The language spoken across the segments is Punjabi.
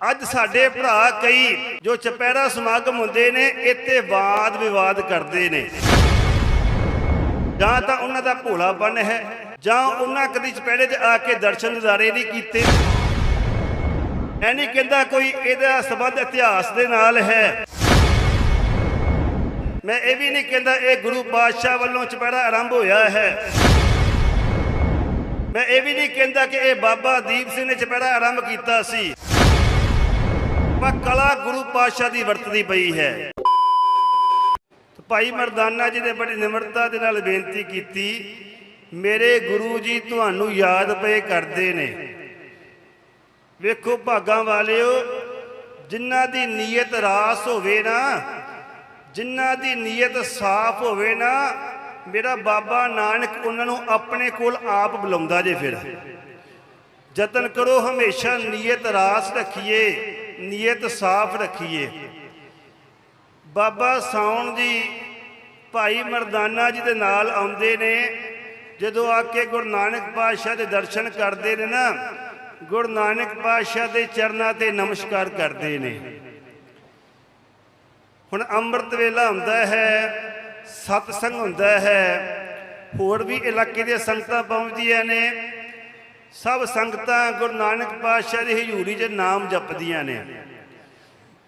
ਅੱਜ ਸਾਡੇ ਭਰਾ ਕਈ ਜੋ ਚਪੈਰਾ ਸਮਾਗਮ ਹੁੰਦੇ ਨੇ, ਇੱਥੇ ਵਾਦ ਵਿਵਾਦ ਕਰਦੇ ਨੇ। ਜਾਂ ਤਾਂ ਉਹਨਾਂ ਦਾ ਭੋਲਾਪਨ ਹੈ, ਜਾਂ ਉਹਨਾਂ ਕਦੀ ਚਪੈਰੇ 'ਚ ਆ ਕੇ ਦਰਸ਼ਨ ਨਜ਼ਾਰੇ ਨਹੀਂ ਕੀਤੇ। ਐ ਨਹੀਂ ਕਹਿੰਦਾ ਕੋਈ ਇਹਦਾ ਸਬੰਧ ਇਤਿਹਾਸ ਦੇ ਨਾਲ ਹੈ। ਮੈਂ ਇਹ ਵੀ ਨਹੀਂ ਕਹਿੰਦਾ ਇਹ ਗੁਰੂ ਪਾਤਸ਼ਾਹ ਵੱਲੋਂ ਚਪੈਰਾ ਆਰੰਭ ਹੋਇਆ ਹੈ। ਮੈਂ ਇਹ ਵੀ ਨਹੀਂ ਕਹਿੰਦਾ ਕਿ ਇਹ ਬਾਬਾ ਦੀਪ ਸਿੰਘ ਨੇ ਚਪੈਰਾ ਆਰੰਭ ਕੀਤਾ ਸੀ। ਪਰ ਕਲਾ ਗੁਰੂ ਪਾਤਸ਼ਾਹ ਦੀ ਵਰਤਦੀ ਪਈ ਹੈ। ਭਾਈ ਮਰਦਾਨਾ ਜੀ ਨੇ ਬੜੀ ਨਿਮਰਤਾ ਦੇ ਨਾਲ ਬੇਨਤੀ ਕੀਤੀ, ਮੇਰੇ ਗੁਰੂ ਜੀ ਤੁਹਾਨੂੰ ਯਾਦ ਪਏ ਕਰਦੇ ਨੇ। ਵੇਖੋ ਭਾਗਾਂ ਵਾਲਿਓ, ਜਿਨ੍ਹਾਂ ਦੀ ਨੀਅਤ ਰਾਸ ਹੋਵੇ ਨਾ, ਜਿਨ੍ਹਾਂ ਦੀ ਨੀਅਤ ਸਾਫ਼ ਹੋਵੇ ਨਾ, ਮੇਰਾ ਬਾਬਾ ਨਾਨਕ ਉਹਨਾਂ ਨੂੰ ਆਪਣੇ ਕੋਲ ਆਪ ਬੁਲਾਉਂਦਾ ਜੇ ਫਿਰ। ਯਤਨ ਕਰੋ ਹਮੇਸ਼ਾ ਨੀਅਤ ਰਾਸ ਰੱਖੀਏ। ਨੀਅਤ ਸਾਫ਼ ਰੱਖੀਏ। ਬਾਬਾ ਸਾਉਣ ਜੀ ਭਾਈ ਮਰਦਾਨਾ ਜੀ ਦੇ ਨਾਲ ਆਉਂਦੇ ਨੇ। ਜਦੋਂ ਆ ਕੇ ਗੁਰੂ ਨਾਨਕ ਪਾਤਸ਼ਾਹ ਦੇ ਦਰਸ਼ਨ ਕਰਦੇ ਨੇ ਨਾ, ਗੁਰੂ ਨਾਨਕ ਪਾਤਸ਼ਾਹ ਦੇ ਚਰਨਾਂ ਤੇ ਨਮਸਕਾਰ ਕਰਦੇ ਨੇ। ਹੁਣ ਅੰਮ੍ਰਿਤ ਵੇਲਾ ਹੁੰਦਾ ਹੈ, ਸਤਸੰਗ ਹੁੰਦਾ ਹੈ, ਹੋਰ ਵੀ ਇਲਾਕੇ ਦੀਆਂ ਸੰਗਤਾਂ ਪਹੁੰਚਦੀਆਂ ਨੇ। ਸਭ ਸੰਗਤਾਂ ਗੁਰੂ ਨਾਨਕ ਪਾਤਸ਼ਾਹ ਦੀ ਹਜ਼ੂਰੀ 'ਚ ਨਾਮ ਜਪਦੀਆਂ ਨੇ।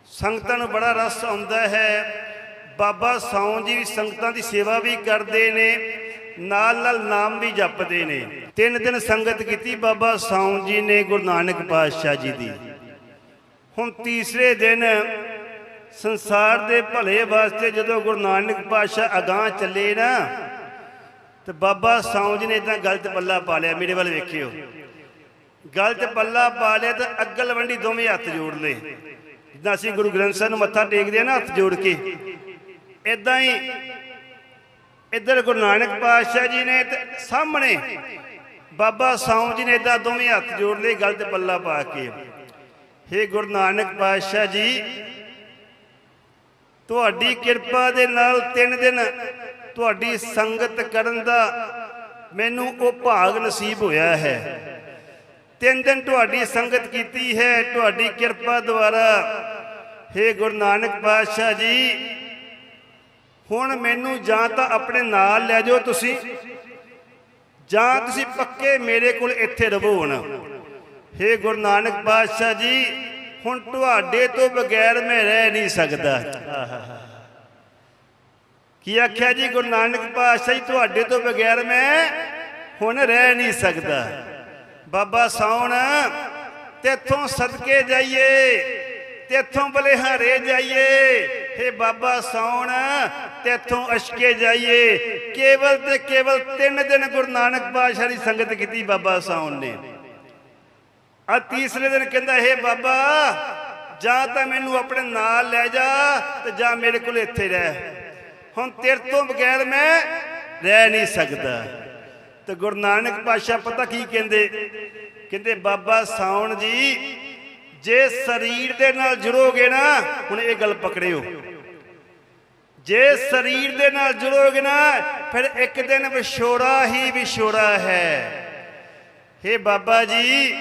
ਸੰਗਤਾਂ ਨੂੰ ਬੜਾ ਰਸ ਆਉਂਦਾ ਹੈ। ਬਾਬਾ ਸੌਂ ਜੀ ਵੀ ਸੰਗਤਾਂ ਦੀ ਸੇਵਾ ਵੀ ਕਰਦੇ ਨੇ, ਨਾਲ ਨਾਲ ਨਾਮ ਵੀ ਜਪਦੇ ਨੇ। ਤਿੰਨ ਦਿਨ ਸੰਗਤ ਕੀਤੀ ਬਾਬਾ ਸੌਂ ਜੀ ਨੇ ਗੁਰੂ ਨਾਨਕ ਪਾਤਸ਼ਾਹ ਜੀ ਦੀ। ਹੁਣ ਤੀਸਰੇ ਦਿਨ ਸੰਸਾਰ ਦੇ ਭਲੇ ਵਾਸਤੇ ਜਦੋਂ ਗੁਰੂ ਨਾਨਕ ਪਾਤਸ਼ਾਹ ਅਗਾਹ ਚੱਲੇ ਨਾ ਤੇ ਬਾਬਾ ਸੌਂ ਜੀ ਨੇ ਇਦਾਂ ਗਲਤ ਪੱਲਾ ਪਾ ਲਿਆ ਮੇਰੇ ਵੱਲ ਵੇਖਿਓ। ਗਲਤ ਪੱਲਾ ਪਾ ਲਿਆ ਤਾਂ ਅੱਗਲ ਵੰਡੀ ਦੋਵੇਂ ਹੱਥ ਜੋੜ ਲਏ ਜਿੱਦਾਂ ਅਸੀਂ ਗੁਰੂ ਗ੍ਰੰਥ ਸਾਹਿਬ ਨੂੰ ਮੱਥਾ ਟੇਕਦੇ ਆ ਨਾ ਹੱਥ ਜੋੜ ਕੇ। ਇਦਾਂ ਹੀ ਇੱਧਰ ਗੁਰੂ ਨਾਨਕ ਪਾਤਸ਼ਾਹ ਜੀ ਨੇ ਤੇ ਸਾਹਮਣੇ ਬਾਬਾ ਸੌਂ ਜੀ ਨੇ ਇਦਾਂ ਦੋਵੇਂ ਹੱਥ ਜੋੜ ਲਏ ਗਲਤ ਪੱਲਾ ਪਾ ਕੇ। ਹੇ ਗੁਰੂ ਨਾਨਕ ਪਾਤਸ਼ਾਹ ਜੀ, ਤੁਹਾਡੀ ਕਿਰਪਾ ਦੇ ਨਾਲ ਤਿੰਨ ਦਿਨ ਤੁਹਾਡੀ ਸੰਗਤ ਕਰਨ ਦਾ ਮੈਨੂੰ ਉਹ ਭਾਗ ਨਸੀਬ ਹੋਇਆ ਹੈ। ਤਿੰਨ ਦਿਨ ਤੁਹਾਡੀ ਸੰਗਤ ਕੀਤੀ ਹੈ, ਤੁਹਾਡੀ ਕਿਰਪਾ ਦੁਆਰਾ। ਹੇ ਗੁਰੂ ਨਾਨਕ ਪਾਤਸ਼ਾਹ ਜੀ, ਹੁਣ ਮੈਨੂੰ ਜਾਂ ਤਾਂ ਆਪਣੇ ਨਾਲ ਲੈ ਜਾਓ ਤੁਸੀਂ, ਜਾਂ ਤੁਸੀਂ ਪੱਕੇ ਮੇਰੇ ਕੋਲ ਇੱਥੇ ਰਹੋ ਹੁਣ। ਹੇ ਗੁਰੂ ਨਾਨਕ ਪਾਤਸ਼ਾਹ ਜੀ, ਹੁਣ ਤੁਹਾਡੇ ਤੋਂ ਬਗੈਰ ਮੈਂ ਰਹਿ ਨਹੀਂ ਸਕਦਾ। ਕੀ ਆਖਿਆ ਜੀ, ਗੁਰੂ ਨਾਨਕ ਪਾਤਸ਼ਾਹ ਜੀ, ਤੁਹਾਡੇ ਤੋਂ ਬਗੈਰ ਮੈਂ ਹੁਣ ਰਹਿ ਨਹੀਂ ਸਕਦਾ। ਬਾਬਾ ਸੌਣ ਤੇਥੋਂ ਸਦਕੇ ਜਾਈਏ, ਤੇਥੋਂ ਬਲਿਹਾਰੇ ਜਾਈਏ। ਹੇ ਬਾਬਾ ਸੌਣ ਤੇਥੋਂ ਅਸ਼ਕੇ ਜਾਈਏ। ਕੇਵਲ ਤੇ ਕੇਵਲ ਤਿੰਨ ਦਿਨ ਗੁਰੂ ਨਾਨਕ ਪਾਤਸ਼ਾਹ ਦੀ ਸੰਗਤ ਕੀਤੀ ਬਾਬਾ ਸੌਣ ਨੇ। ਆ ਤੀਸਰੇ ਦਿਨ ਕਹਿੰਦਾ, ਹੇ ਬਾਬਾ, ਜਾਂ ਤਾਂ ਮੈਨੂੰ ਆਪਣੇ ਨਾਲ ਲੈ ਜਾ ਤੇ ਜਾਂ ਮੇਰੇ ਕੋਲ ਇੱਥੇ ਰਹਿ। ਹੁਣ ਤੇਰੇ ਤੋਂ ਬਗੈਰ ਮੈਂ ਰਹਿ ਨਹੀਂ ਸਕਦਾ। ਤੇ ਗੁਰੂ ਨਾਨਕ ਪਾਤਸ਼ਾਹ ਪਤਾ ਕੀ ਕਹਿੰਦੇ? ਕਹਿੰਦੇ, ਬਾਬਾ ਸਾਉਣ ਜੀ, ਜੇ ਸਰੀਰ ਦੇ ਨਾਲ ਜੁੜੋਗੇ ਨਾ, ਹੁਣ ਇਹ ਗੱਲ ਪਕੜਿਓ। ਜੇ ਸਰੀਰ ਦੇ ਨਾਲ ਜੁੜੋਗੇ ਨਾ, ਫਿਰ ਇੱਕ ਦਿਨ ਵਿਛੋੜਾ ਹੀ ਵਿਛੋੜਾ ਹੈ। ਹੇ ਬਾਬਾ ਜੀ,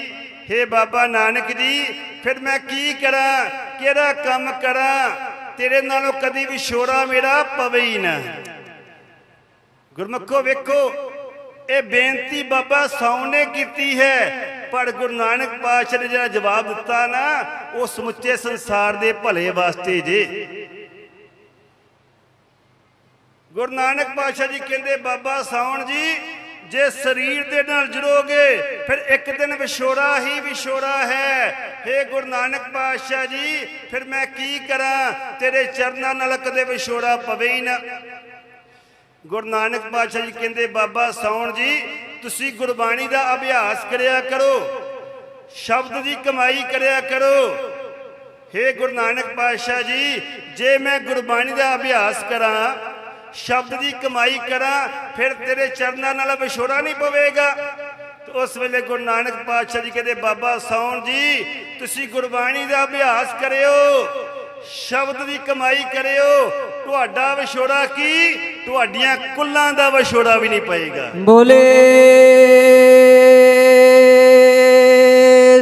ਹੇ ਬਾਬਾ ਨਾਨਕ ਜੀ, ਫਿਰ ਮੈਂ ਕੀ ਕਰਾਂ? ਕਿਹੜਾ ਕੰਮ ਕਰਾਂ? ਤੇਰੇ ਨਾਲੋਂ ਕਦੀ ਵੀ ਸ਼ੋਰਾ ਮੇਰਾ ਪਵੇ ਹੀ ਨਾ। ਗੁਰਮੁਖੋ ਵੇਖੋ, ਇਹ ਬੇਨਤੀ ਬਾਬਾ ਸੌ ਨੇ ਕੀਤੀ ਹੈ, ਪਰ ਗੁਰੂ ਨਾਨਕ ਪਾਤਸ਼ਾਹ ਨੇ ਜਿਹੜਾ ਜਵਾਬ ਦਿੱਤਾ ਨਾ, ਉਹ ਸਮੁੱਚੇ ਸੰਸਾਰ ਦੇ ਭਲੇ ਵਾਸਤੇ ਜੇ। ਗੁਰੂ ਨਾਨਕ ਪਾਤਸ਼ਾਹ ਜੀ ਕਹਿੰਦੇ, ਬਾਬਾ ਸਾਉਣ ਜੀ ਜੇ ਸਰੀਰ ਦੇ ਨਾਲ ਜੁੜੋਗੇ, ਫਿਰ ਇੱਕ ਦਿਨ ਵਿਛੋੜਾ ਹੀ ਵਿਛੋੜਾ ਹੈ। हे ਗੁਰੂ ਨਾਨਕ ਪਾਤਸ਼ਾਹ ਜੀ, ਫਿਰ ਮੈਂ ਕੀ ਕਰਾਂ? ਤੇਰੇ ਚਰਨਾਂ ਨਾਲ ਕਦੇ ਵਿਛੋੜਾ ਪਵੇ ਹੀ ਨਾ। ਗੁਰੂ ਨਾਨਕ ਪਾਤਸ਼ਾਹ ਜੀ ਕਹਿੰਦੇ, ਬਾਬਾ ਸਾਉਣ ਜੀ, ਤੁਸੀਂ ਗੁਰਬਾਣੀ ਦਾ ਅਭਿਆਸ ਕਰਿਆ ਕਰੋ, ਸ਼ਬਦ ਦੀ ਕਮਾਈ ਕਰਿਆ ਕਰੋ। हे ਗੁਰੂ ਨਾਨਕ ਪਾਤਸ਼ਾਹ ਜੀ, ਜੇ ਮੈਂ ਗੁਰਬਾਣੀ ਦਾ ਅਭਿਆਸ ਕਰਾਂ ਸ਼ਬਦ ਦੀ ਕਮਾਈ ਕਰਾਂ, ਫਿਰ ਤੇਰੇ ਚਰਨਾਂ ਨਾਲ ਵਿਛੋੜਾ ਨਹੀਂ ਪਵੇਗਾ। ਉਸ ਵੇਲੇ ਗੁਰੂ ਨਾਨਕ ਪਾਤਸ਼ਾਹ ਜੀ ਕਹਿੰਦੇ, ਬਾਬਾ ਸੌਣ ਜੀ, ਤੁਸੀਂ ਗੁਰਬਾਣੀ ਦਾ ਅਭਿਆਸ ਕਰਿਓ, ਸ਼ਬਦ ਦੀ ਕਮਾਈ ਕਰਿਓ, ਤੁਹਾਡਾ ਵਿਛੋੜਾ ਕੀ? ਤੁਹਾਡੀਆਂ ਕੁੱਲਾਂ ਦਾ ਵਿਛੋੜਾ ਵੀ ਨਹੀਂ ਪਏਗਾ। ਬੋਲੇ,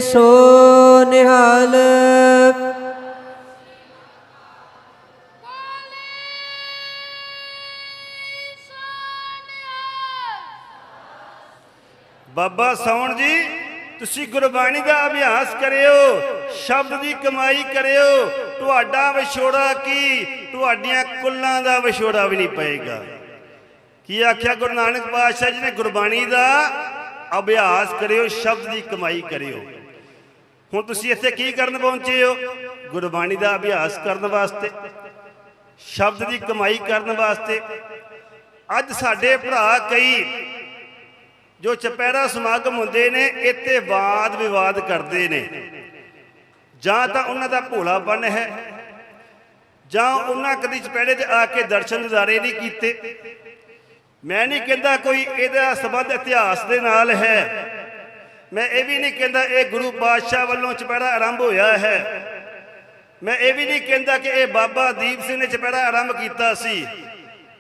ਸੋ ਨਿਹਾਲ। ਬਾਬਾ ਸੌਣ ਜੀ, ਤੁਸੀਂ ਗੁਰਬਾਣੀ ਦਾ ਅਭਿਆਸ ਕਰਿਓ, ਸ਼ਬਦ ਦੀ ਕਮਾਈ ਕਰਿਓ, ਤੁਹਾਡਾ ਵਿਛੋੜਾ ਕੀ? ਤੁਹਾਡੀਆਂ ਕੁੱਲਾਂ ਦਾ ਵਿਛੋੜਾ ਵੀ ਨਹੀਂ ਪਏਗਾ। ਕੀ ਆਖਿਆ ਗੁਰੂ ਨਾਨਕ ਪਾਤਸ਼ਾਹ ਜੀ ਨੇ? ਗੁਰਬਾਣੀ ਦਾ ਅਭਿਆਸ ਕਰਿਓ, ਸ਼ਬਦ ਦੀ ਕਮਾਈ ਕਰਿਓ। ਹੁਣ ਤੁਸੀਂ ਇੱਥੇ ਕੀ ਕਰਨ ਪਹੁੰਚੇ ਹੋ? ਗੁਰਬਾਣੀ ਦਾ ਅਭਿਆਸ ਕਰਨ ਵਾਸਤੇ, ਸ਼ਬਦ ਦੀ ਕਮਾਈ ਕਰਨ ਵਾਸਤੇ। ਅੱਜ ਸਾਡੇ ਭਰਾ ਕਈ ਜੋ ਚਪੈਰਾ ਸਮਾਗਮ ਹੁੰਦੇ ਨੇ, ਇੱਥੇ ਵਾਦ ਵਿਵਾਦ ਕਰਦੇ ਨੇ। ਜਾਂ ਤਾਂ ਉਹਨਾਂ ਦਾ ਭੋਲਾਪਨ ਹੈ, ਜਾਂ ਉਹਨਾਂ ਕਦੀ ਚਪੈੜੇ 'ਚ ਆ ਕੇ ਦਰਸ਼ਨ ਦਿਦਾਰੇ ਨਹੀਂ ਕੀਤੇ। ਮੈਂ ਨਹੀਂ ਕਹਿੰਦਾ ਕੋਈ ਇਹਦਾ ਸਬੰਧ ਇਤਿਹਾਸ ਦੇ ਨਾਲ ਹੈ। ਮੈਂ ਇਹ ਵੀ ਨਹੀਂ ਕਹਿੰਦਾ ਇਹ ਗੁਰੂ ਪਾਤਸ਼ਾਹ ਵੱਲੋਂ ਚਪੈੜਾ ਆਰੰਭ ਹੋਇਆ ਹੈ। ਮੈਂ ਇਹ ਵੀ ਨਹੀਂ ਕਹਿੰਦਾ ਕਿ ਇਹ ਬਾਬਾ ਦੀਪ ਸਿੰਘ ਨੇ ਚਪੈੜਾ ਆਰੰਭ ਕੀਤਾ ਸੀ।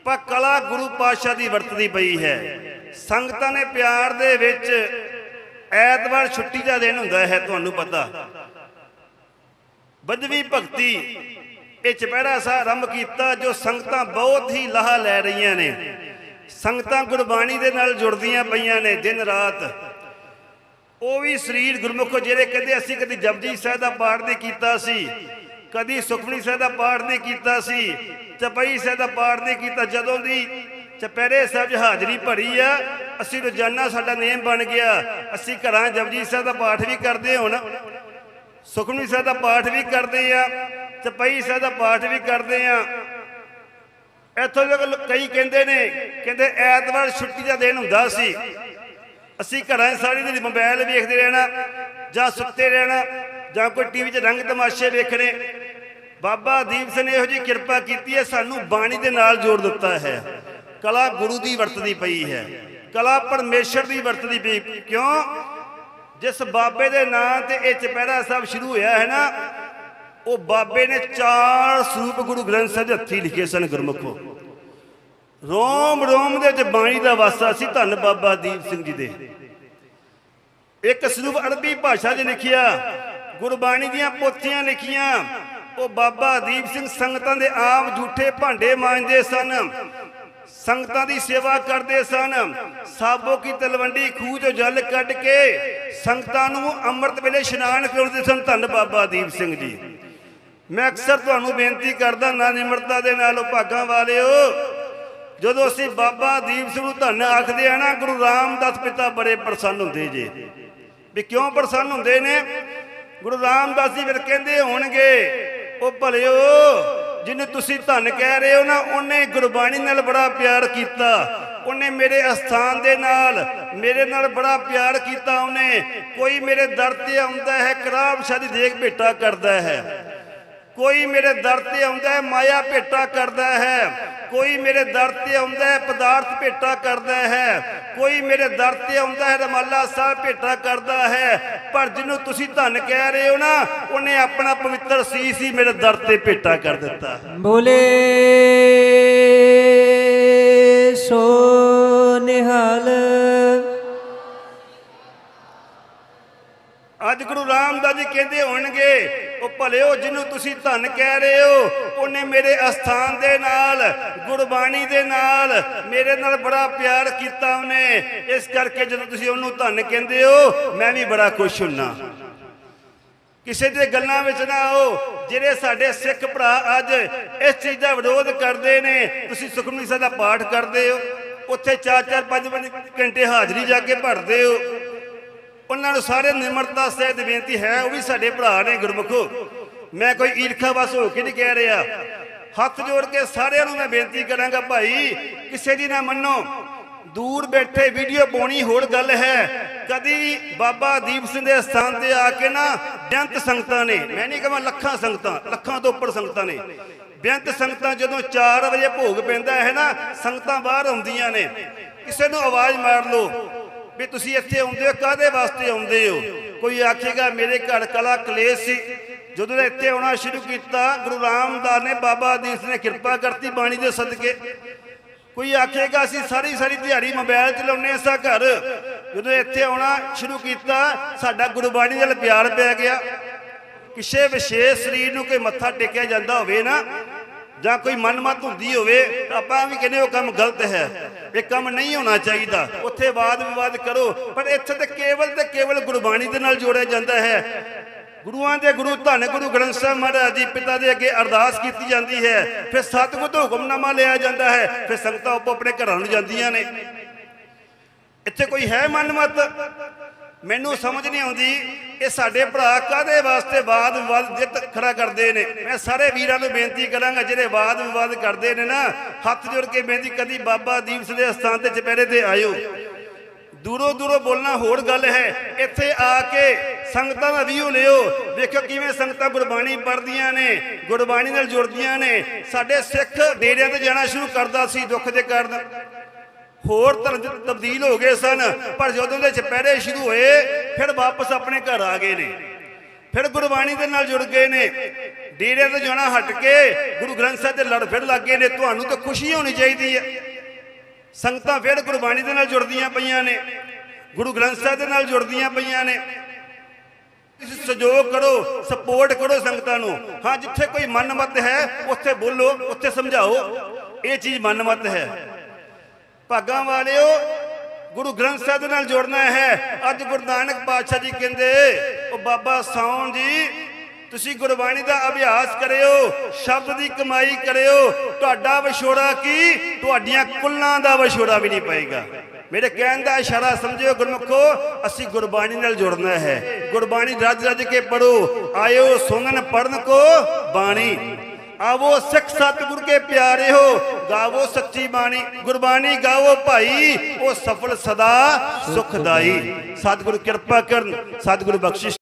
ਪਰ ਕਲਾ ਗੁਰੂ ਪਾਤਸ਼ਾਹ ਦੀ ਵਰਤਦੀ ਪਈ ਹੈ। ਸੰਗਤਾਂ ਨੇ ਪਿਆਰ ਦੇ ਵਿੱਚ ਐਤਵਾਰ ਛੁੱਟੀ ਦਾ ਦਿਨ ਹੁੰਦਾ ਹੈ, ਤੁਹਾਨੂੰ ਪਤਾ। ਬਦਵੀ ਭਗਤੀ ਇਹ ਚਪਹਿਰਾ ਸਾਹਿਬ ਆਰੰਭ ਕੀਤਾ, ਜੋ ਸੰਗਤਾਂ ਬਹੁਤ ਹੀ ਲਾਹਾ ਲੈ ਰਹੀਆਂ ਨੇ। ਸੰਗਤਾਂ ਗੁਰਬਾਣੀ ਦੇ ਨਾਲ ਜੁੜਦੀਆਂ ਪਈਆਂ ਨੇ ਦਿਨ ਰਾਤ। ਉਹ ਵੀ ਸਰੀਰ ਗੁਰਮੁਖੋ, ਜਿਹੜੇ ਕਹਿੰਦੇ ਅਸੀਂ ਕਦੀ ਜਪਜੀ ਸਾਹਿਬ ਦਾ ਪਾਠ ਨਹੀਂ ਕੀਤਾ ਸੀ, ਕਦੀ ਸੁਖਮਨੀ ਸਾਹਿਬ ਦਾ ਪਾਠ ਨਹੀਂ ਕੀਤਾ ਸੀ, ਚਪਈ ਸਾਹਿਬ ਦਾ ਪਾਠ ਨਹੀਂ ਕੀਤਾ, ਜਦੋਂ ਦੀ ਚਪਹਿਰੇ ਸਾਹਿਬ 'ਚ ਹਾਜ਼ਰੀ ਭਰੀ ਆ। ਅਸੀਂ ਰੋਜ਼ਾਨਾ ਸਾਡਾ ਨੇਮ ਬਣ ਗਿਆ। ਅਸੀਂ ਘਰਾਂ ਜਪਜੀ ਸਾਹਿਬ ਦਾ ਪਾਠ ਵੀ ਕਰਦੇ ਹੁਣ। ਸੁਖਮਨੀ ਸਾਹਿਬ ਦਾ ਪਾਠ ਵੀ ਕਰਦੇ ਆ ਚਪਈ ਸਾਹਿਬ ਦਾ ਪਾਠ ਵੀ ਕਰਦੇ ਆ ਇੱਥੋਂ ਦੇ ਕਈ ਕਹਿੰਦੇ ਨੇ, ਕਹਿੰਦੇ ਐਤਵਾਰ ਛੁੱਟੀ ਦਾ ਦਿਨ ਹੁੰਦਾ ਸੀ। ਅਸੀਂ ਘਰਾਂ 'ਚ ਸਾਰੀ ਦਿਨ ਮੋਬਾਈਲ ਵੇਖਦੇ ਰਹਿਣਾ, ਜਾਂ ਸੁੱਤੇ ਰਹਿਣਾ, ਜਾਂ ਕੋਈ ਟੀਵੀ 'ਚ ਰੰਗ ਤਮਾਸ਼ੇ ਵੇਖਣੇ। ਬਾਬਾ ਦੀਪ ਸਿੰਘ ਨੇ ਇਹੋ ਜੀ ਕਿਰਪਾ ਕੀਤੀ ਹੈ, ਸਾਨੂੰ ਬਾਣੀ ਦੇ ਨਾਲ ਜੋੜ ਦਿੱਤਾ ਹੈ। ਕਲਾ ਗੁਰੂ ਦੀ ਵਰਤਦੀ ਪਈ ਹੈ। ਕਲਾ ਪਰਮੇਸ਼ਰ ਦੀ ਵਰਤਦੀ ਪਈ। ਕਿਉਂ? ਜਿਸ ਬਾਬੇ ਦੇ ਨਾਂ ਤੇ ਇਹ ਚਪਹਿਰਾ ਸਾਹਿਬ ਸ਼ੁਰੂ ਹੋਇਆ ਹੈ ਨਾ, ਉਹ ਬਾਬੇ ਨੇ ਚਾਰ ਸਰੂਪ ਗੁਰੂ ਗ੍ਰੰਥ ਸਾਹਿਬ ਦੇ ਹੱਥੀਂ ਲਿਖੇ ਸਨ ਗੁਰਮੁਖੋ। ਰੋਮ ਰੋਮ ਦੇ ਵਿੱਚ ਬਾਣੀ ਦਾ ਵਾਸਾ ਸੀ ਧੰਨ ਬਾਬਾ ਦੀਪ ਸਿੰਘ ਜੀ ਦੇ। ਇੱਕ ਸਰੂਪ ਅਰਬੀ ਭਾਸ਼ਾ 'ਚ ਲਿਖਿਆ, ਗੁਰਬਾਣੀ ਦੀਆਂ ਪੋਥੀਆਂ ਲਿਖੀਆਂ, ਉਹ ਬਾਬਾ ਦੀਪ ਸਿੰਘ ਸੰਗਤਾਂ ਦੇ ਆਪ ਝੂਠੇ ਭਾਂਡੇ ਮਾਂਜਦੇ ਸਨ। ਸੰਗਤਾਂ ਦੀ ਸੇਵਾ ਕਰਦੇ ਸਨ। ਸਾਬੋ ਕੀ ਤਲਵੰਡੀ ਖੂਹ ਚੋਂ ਜਲ ਕੱਢ ਕੇ ਸੰਗਤਾਂ ਨੂੰ ਅੰਮ੍ਰਿਤ ਵੇਲੇ ਇਸ਼ਨਾਨ ਕਰਾਉਂਦੇ ਸਨ। ਧੰਨ ਬਾਬਾ ਦੀਪ ਸਿੰਘ ਜੀ। ਮੈਂ ਅਕਸਰ ਤੁਹਾਨੂੰ ਬੇਨਤੀ ਕਰਦਾ ਨਾ ਨਿਮਰਤਾ ਦੇ ਨਾਲ ਉਹ ਭਾਗਾਂ ਵਾਲਿਓ, ਜਦੋਂ ਅਸੀਂ ਬਾਬਾ ਦੀਪ ਸਿੰਘ ਨੂੰ ਧੰਨ ਆਖਦੇ ਆ ਨਾ, ਗੁਰੂ ਰਾਮਦਾਸ ਪਿਤਾ ਬੜੇ ਪ੍ਰਸੰਨ ਹੁੰਦੇ ਜੇ। ਵੀ ਕਿਉਂ ਪ੍ਰਸੰਨ ਹੁੰਦੇ ਨੇ? ਗੁਰੂ ਰਾਮਦਾਸ ਜੀ ਫਿਰ ਕਹਿੰਦੇ ਹੋਣਗੇ, ਉਹ ਭਲਿਓ ਜਿਹਨੂੰ ਤੁਸੀਂ ਧੰਨ ਕਹਿ ਰਹੇ ਹੋ ਨਾ, ਉਹਨੇ ਗੁਰਬਾਣੀ ਨਾਲ ਬੜਾ ਪਿਆਰ ਕੀਤਾ। ਉਹਨੇ ਮੇਰੇ ਅਸਥਾਨ ਦੇ ਨਾਲ, ਮੇਰੇ ਨਾਲ ਬੜਾ ਪਿਆਰ ਕੀਤਾ ਉਹਨੇ। ਕੋਈ ਮੇਰੇ ਦਰ ਤੇ ਆਉਂਦਾ ਹੈ ਕਰਾਬ ਸ਼ਾਦੀ ਦੇਖ ਭੇਟਾ ਕਰਦਾ ਹੈ। ਕੋਈ ਮੇਰੇ ਦਰ ਤੇ ਆਉਂਦਾ ਹੈ, ਮਾਇਆ ਭੇਟਾ ਕਰਦਾ ਹੈ। ਕੋਈ ਮੇਰੇ ਦਰ ਤੇ ਆਉਂਦਾ ਹੈ, ਪਦਾਰਥ ਭੇਟਾ ਕਰਦਾ ਹੈ। ਕੋਈ ਮੇਰੇ ਦਰ ਤੇ ਆਉਂਦਾ ਹੈ, ਰਮਾਲਾ ਸਾਹਿਬ ਭੇਟਾ ਕਰਦਾ ਹੈ। ਪਰ ਜਿਹਨੂੰ ਤੁਸੀਂ ਧੰਨ ਕਹਿ ਰਹੇ ਹੋ ਨਾ, ਉਹਨੇ ਆਪਣਾ ਪਵਿੱਤਰ ਸੀਸ ਹੀ ਮੇਰੇ ਦਰ ਤੇ ਭੇਟਾ ਕਰ ਦਿੱਤਾ। ਬੋਲੇ। ਗੁਰੂ ਰਾਮਦਾਸ ਜੀ ਕਹਿੰਦੇ ਹੋਣਗੇ, ਉਹ ਭਲੇ ਭਲਿਓ ਜਿਹਨੂੰ ਤੁਸੀਂ ਧੰਨ ਕਹਿ ਰਹੇ ਹੋ, ਉਹਨੇ ਮੇਰੇ ਅਸਥਾਨ ਦੇ ਨਾਲ, ਗੁਰਬਾਣੀ ਦੇ ਨਾਲ, ਮੇਰੇ ਨਾਲ ਬੜਾ ਪਿਆਰ ਕੀਤਾ ਉਹਨੇ। ਇਸ ਕਰਕੇ ਜਦੋਂ ਤੁਸੀਂ ਉਹਨੂੰ ਧੰਨ ਕਹਿੰਦੇ ਹੋ, ਮੈਂ ਵੀ ਬੜਾ ਖੁਸ਼ ਹੁੰਨਾ। ਕਿਸੇ ਦੇ ਗੱਲਾਂ ਵਿੱਚ ਨਾ ਆਓ, ਜਿਹੜੇ ਸਾਡੇ ਸਿੱਖ ਭਰਾ ਅੱਜ ਇਸ ਚੀਜ਼ ਦਾ ਵਿਰੋਧ ਕਰਦੇ ਨੇ, ਤੁਸੀਂ ਸੁਖਮਨੀ ਸਾਹਿਬ ਦਾ ਪਾਠ ਕਰਦੇ ਹੋ, ਉੱਥੇ 4-4 5-5 ਘੰਟੇ ਹਾਜ਼ਰੀ ਜਾ ਕੇ ਭਰਦੇ ਹੋ। ਉਹਨਾਂ ਨੂੰ ਸਾਰੇ ਨਿਮਰਤਾ ਸਹਿਤ ਬੇਨਤੀ ਹੈ, ਉਹ ਵੀ ਸਾਡੇ ਭਰਾ ਨੇ ਗੁਰਮੁਖੋ। ਮੈਂ ਕੋਈ ਈਰਖਾ ਵਸ ਹੋ ਕੇ ਨਹੀਂ ਕਹਿ ਰਿਹਾ। ਹੱਥ ਜੋੜ ਕੇ ਸਾਰਿਆਂ ਨੂੰ ਮੈਂ ਬੇਨਤੀ ਕਰਾਂਗਾ ਭਾਈ, ਕਿਸੇ ਦੀ ਨਾ ਮੰਨੋ। ਦੂਰ ਬੈਠੇ ਵੀਡੀਓ ਪਾਉਣੀ ਹੋਰ ਗੱਲ ਹੈ। ਕਦੀ ਬਾਬਾ ਦੀਪ ਸਿੰਘ ਦੇ ਸਥਾਨ ਤੇ ਆ ਕੇ ਨਾ ਬੇਅੰਤ ਸੰਗਤਾਂ ਨੇ, ਮੈਂ ਨਹੀਂ ਕਹਾਂ ਲੱਖਾਂ ਸੰਗਤਾਂ, ਲੱਖਾਂ ਤੋਂ ਉੱਪਰ ਸੰਗਤਾਂ ਨੇ। ਬੇਅੰਤ ਸੰਗਤਾਂ ਜਦੋਂ 4 ਵਜੇ ਭੋਗ ਪੈਂਦਾ ਹੈ ਨਾ, ਸੰਗਤਾਂ ਬਾਹਰ ਆਉਂਦੀਆਂ ਨੇ। ਕਿਸੇ ਨੂੰ ਆਵਾਜ਼ ਮਾਰ ਲਓ। ਵੀ ਤੁਸੀਂ ਇੱਥੇ ਆਉਂਦੇ ਹੋ ਕਾਦੇ ਵਾਸਤੇ ਆਉਂਦੇ ਹੋ? ਕੋਈ ਆਖੇਗਾ, ਮੇਰੇ ਘਰ ਕਲਾ ਕਲੇਸ਼ ਸੀ। ਜਦੋਂ ਇੱਥੇ ਆਉਣਾ ਸ਼ੁਰੂ ਕੀਤਾ, ਗੁਰੂ ਰਾਮਦਾਸ ਨੇ, ਬਾਬਾ ਦੀਸ ਨੇ ਕਿਰਪਾ ਕਰਤੀ ਬਾਣੀ ਦੇ ਸਦਕੇ। ਕੋਈ ਆਖੇਗਾ, ਅਸੀਂ ਸਾਰੀ ਸਾਰੀ ਦਿਹਾੜੀ ਮੋਬਾਈਲ ਚਲਾਉਂਦੇ ਅਸਾਂ ਘਰ। ਜਦੋਂ ਇੱਥੇ ਆਉਣਾ ਸ਼ੁਰੂ ਕੀਤਾ, ਸਾਡਾ ਗੁਰਬਾਣੀ ਨਾਲ ਪਿਆਰ ਪੈ ਗਿਆ। ਕਿਸੇ ਵਿਸ਼ੇਸ਼ ਸਰੀਰ ਨੂੰ ਕੋਈ ਮੱਥਾ ਟੇਕਿਆ ਜਾਂਦਾ ਹੋਵੇ ਨਾ ਜਾਂ ਕੋਈ ਮਨਮਤ ਹੁੰਦੀ ਹੋਵੇ, ਤਾਂ ਆਪਾਂ ਵੀ ਕਹਿੰਦੇ ਉਹ ਕੰਮ ਗਲਤ ਹੈ। ਇਹ ਕੰਮ ਨਹੀਂ ਹੋਣਾ ਚਾਹੀਦਾ। ਉੱਥੇ ਵਾਦ ਵਿਵਾਦ ਕਰੋ, ਪਰ ਇੱਥੇ ਤੇ ਕੇਵਲ ਤੇ ਕੇਵਲ ਗੁਰਬਾਣੀ ਦੇ ਨਾਲ ਜੋੜਿਆ ਜਾਂਦਾ ਹੈ। ਗੁਰੂਆਂ ਦੇ ਗੁਰੂ, ਧੰਨ ਗੁਰੂ ਗ੍ਰੰਥ ਸਾਹਿਬ ਮਹਾਰਾਜ ਜੀ ਪਿਤਾ ਦੇ ਅੱਗੇ ਅਰਦਾਸ ਕੀਤੀ ਜਾਂਦੀ ਹੈ। ਫਿਰ ਸਤਿਗੁਰ ਤੋਂ ਹੁਕਮਨਾਮਾ ਲਿਆ ਜਾਂਦਾ ਹੈ। ਫਿਰ ਸੰਗਤਾਂ ਆਪੋ ਆਪਣੇ ਘਰਾਂ ਨੂੰ ਜਾਂਦੀਆਂ ਨੇ। ਇੱਥੇ ਕੋਈ ਹੈ ਮਨਮਤ? ਮੈਨੂੰ ਸਮਝ ਨਹੀਂ ਆਉਂਦੀ ਇਹ ਸਾਡੇ ਭਰਾ ਕਾਦੇ ਵਾਸਤੇ ਵਾਦ ਵਿਵਾਦ ਜਿੱਤ ਖੜਾ ਕਰਦੇ ਨੇ। ਮੈਂ ਸਾਰੇ ਵੀਰਾਂ ਨੂੰ ਬੇਨਤੀ ਕਰਾਂਗਾ, ਜਿਹੜੇ ਵਾਦ ਵਿਵਾਦ ਕਰਦੇ ਨੇ ਨਾ, ਹੱਥ ਜੋੜ ਕੇ ਬੇਨਤੀ ਕਦੀ ਬਾਬਾ ਦੀਪ ਸਿੰਘ ਦੇ ਸਥਾਨ ਤੇ ਚਪਹਿਰੇ ਤੇ ਆਇਓ। ਦੂਰੋਂ ਦੂਰੋਂ ਬੋਲਣਾ ਹੋਰ ਗੱਲ ਹੈ। ਇੱਥੇ ਆ ਕੇ ਸੰਗਤਾਂ ਦਾ ਵੀਊ ਲਿਓ। ਵੇਖੋ ਕਿਵੇਂ ਸੰਗਤਾਂ ਗੁਰਬਾਣੀ ਪੜ੍ਹਦੀਆਂ ਨੇ, ਗੁਰਬਾਣੀ ਨਾਲ ਜੁੜਦੀਆਂ ਨੇ। ਸਾਡੇ ਸਿੱਖ ਡੇਰਿਆਂ ਤੇ ਜਾਣਾ ਸ਼ੁਰੂ ਕਰਦਾ ਸੀ ਦੁੱਖ ਦੇ ਕਾਰਨ। ਹੋਰ ਧਰਮ ਤਬਦੀਲ ਹੋ ਗਏ ਸਨ, ਪਰ ਜਦੋਂ ਦੇ ਚਪਹਿਰੇ ਸ਼ੁਰੂ ਹੋਏ, ਫਿਰ ਵਾਪਸ ਆਪਣੇ ਘਰ ਆ ਗਏ ਨੇ। ਫਿਰ ਗੁਰਬਾਣੀ ਦੇ ਨਾਲ ਜੁੜ ਗਏ ਨੇ। ਡੇਰੇ ਤੋਂ ਜਾਣਾ ਹਟ ਕੇ ਗੁਰੂ ਗ੍ਰੰਥ ਸਾਹਿਬ ਦੇ ਲੜ ਫਿਰ ਲੱਗ ਗਏ ਨੇ। ਤੁਹਾਨੂੰ ਤਾਂ ਖੁਸ਼ੀ ਹੋਣੀ ਚਾਹੀਦੀ ਹੈ। ਸੰਗਤਾਂ ਫਿਰ ਗੁਰਬਾਣੀ ਦੇ ਨਾਲ ਜੁੜਦੀਆਂ ਪਈਆਂ ਨੇ। ਗੁਰੂ ਗ੍ਰੰਥ ਸਾਹਿਬ ਦੇ ਨਾਲ ਜੁੜਦੀਆਂ ਪਈਆਂ ਨੇ। ਤੁਸੀਂ ਸਹਿਯੋਗ ਕਰੋ, ਸਪੋਰਟ ਕਰੋ ਸੰਗਤਾਂ ਨੂੰ। ਹਾਂ, ਜਿੱਥੇ ਕੋਈ ਮਨਮਤ ਹੈ, ਉੱਥੇ ਬੋਲੋ, ਉੱਥੇ ਸਮਝਾਓ। ਇਹ ਚੀਜ਼ ਮਨਮਤ ਹੈ। ਭਾਗਾਂ ਵਾਲਿਓ, ਗੁਰੂ ਗ੍ਰੰਥ ਸਾਹਿਬ ਨਾਲ ਜੁੜਨਾ ਹੈ। ਅੱਜ ਗੁਰੂ ਨਾਨਕ ਪਾਤਸ਼ਾਹ ਜੀ ਕਹਿੰਦੇ, ਉਹ ਬਾਬਾ ਸਾਉਣ ਜੀ, ਤੁਸੀਂ ਗੁਰਬਾਣੀ ਦਾ ਅਭਿਆਸ ਕਰਿਓ, ਸ਼ਬਦ ਦੀ ਕਮਾਈ ਕਰਿਓ। ਤੁਹਾਡਾ ਵਿਛੋੜਾ ਕੀ? ਤੁਹਾਡੀਆਂ ਕੁੱਲਾਂ ਦਾ ਵਿਛੋੜਾ ਵੀ ਨਹੀਂ ਪਏਗਾ। ਮੇਰੇ ਕਹਿਣ ਦਾ ਇਸ਼ਾਰਾ ਸਮਝਿਓ ਗੁਰਮੁਖੋ, ਅਸੀਂ ਗੁਰਬਾਣੀ ਨਾਲ ਜੁੜਨਾ ਹੈ। ਗੁਰਬਾਣੀ ਰੱਜ ਰੱਜ ਕੇ ਪੜੋ ਆਇਓ ਸੁਣਨ ਪੜਨ ਕੋ ਬਾਣੀ। ਆਵੋ ਸਿੱਖ ਸਤਿਗੁਰ ਕੇ ਪਿਆਰੇ ਹੋ, ਗਾਵੋ ਸੱਚੀ ਬਾਣੀ, ਗੁਰਬਾਣੀ ਗਾਵੋ ਭਾਈ, ਉਹ ਸਫਲ ਸਦਾ ਸੁਖਦਾਈ। ਸਤਿਗੁਰੂ ਕਿਰਪਾ ਕਰਨ, ਸਤਿਗੁਰੂ ਬਖਸ਼ਿਸ਼